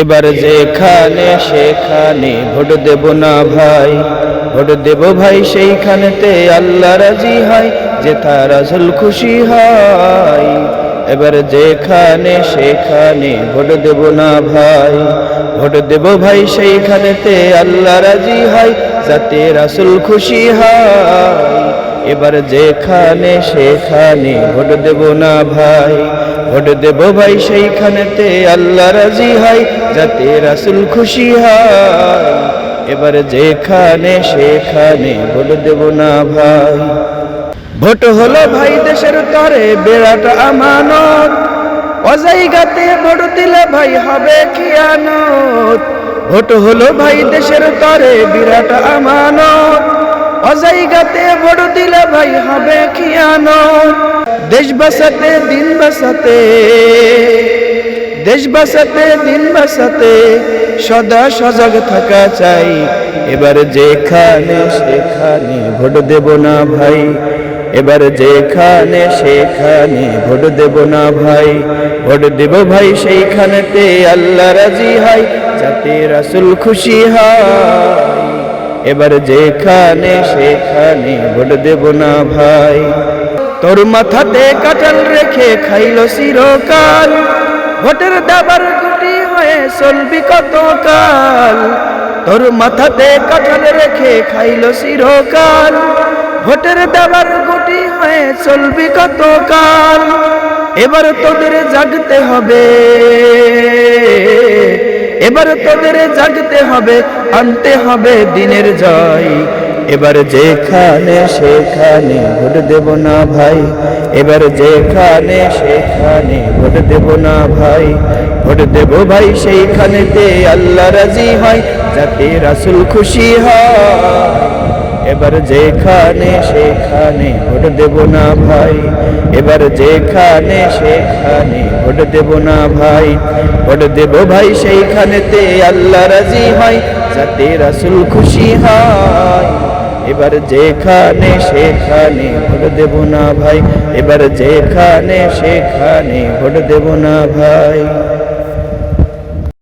এবার যেখানে সেখানে ভোট দেব না ভাই, ভোট দেব ভাই সেইখানেতে আল্লাহ রাজি হয়, যে তার আসল খুশি হয়। এবার যেখানে সেখানে ভোট দেব না ভাই, ভোট দেব ভাই সেইখানেতে আল্লাহ রাজি হয় যাতে রাসুল খুশি হয়। এবার যেখানে সেখানে ভোট দেব না ভাই ভোট দেব ভাই সেইখানেতে, আল্লাহ রাজি হয়, যাতে রাসুল খুশি হয়। এবার যেখানে সেখানে ভোট দেব না ভাই। ভোট হলো ভাই দেশের তরে বিরাট আমানত। অজাইগাতে ভোট দিলে ভাই হবে খিয়ানত। ভোট হলো ভাই দেশের তরে বিরাট আমানত। অজাইগাতে ভোট দিলে ভাই হবে খিয়ানত। দেশ বাসাতে দিন বাসাতে দেশ বাসাতে দিন বাসাতে সদা সজাগ থাকা চাই। এবার যেখানে সেখানে ভোট দেব না ভাই। এবার যেখানে সেখানে ভোট দেব না ভাই। ভোট দেব ভাই সেইখানেতে আল্লাহ রাজি হয় যাতে রাসুল খুশি হয় এবার যেখানে সেখানে ভোট দেব না ভাই। তোর মাথাতে কাটাল রেখে খাইল চিরকাল। ভোটের দাবার গুটি হয়ে চলবি কতকাল। তোর মাথাতে কাটাল রেখে খাইল চিরকাল। ভোটের দাবার গুটি হয়ে চলবি কতকাল। এবার তোদের জাগতে হবে। এবার তোদের জাগতে হবে, আনতে হবে দিনের জয়। এবার যেখানে সেখানে ভোট দেব না ভাই, এবার যেখানে সেখানে ভোট দেব না ভাই, ভোট দেব ভাই সেইখানেতে আল্লাহ রাজি হয়, যাতে রাসুল খুশি হয়। এবার যেখানে সেখানে ভোট দেব না ভাই, এবার যেখানে সেখানে ভোট দেব না ভাই, ভোট দেব ভাই সেইখানেতে আল্লাহ রাজি হয়, যাতে রাসুল খুশি হয়। এবার যেখানে সেখানে ভোট দেব না ভাই। এবার যেখানে সেখানে ভোট দেব না ভাই।